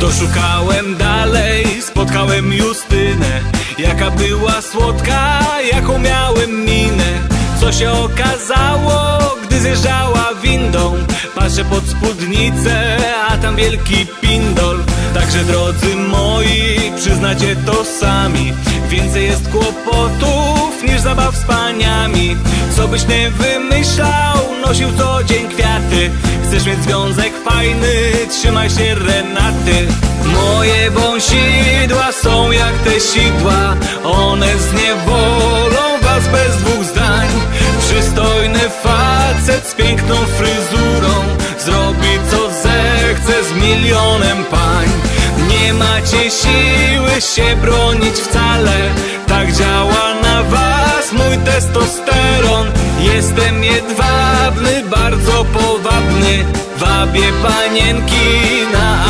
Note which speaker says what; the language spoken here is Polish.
Speaker 1: To szukałem dalej, spotkałem Justynę. Jaka była słodka, jaką miałem minę. Co się okazało, gdy zjeżdżała windą? Patrzę pod spódnicę, a tam wielki pindol. Także drodzy moi, przyznacie to sami. Więcej jest kłopotów niż zabaw z paniami. Co byś nie wymyślał, nosił co dzień Chcesz mieć związek fajny, trzymaj się Renaty. Moje wąsidła są jak te sidła One zniewolą was bez dwóch zdań. Przystojny facet z piękną fryzurą Zrobi co zechce z milionem pań. Nie macie siły się bronić wcale Tak działa na was mój testosteron. Jestem jedwabny, sobie panienki na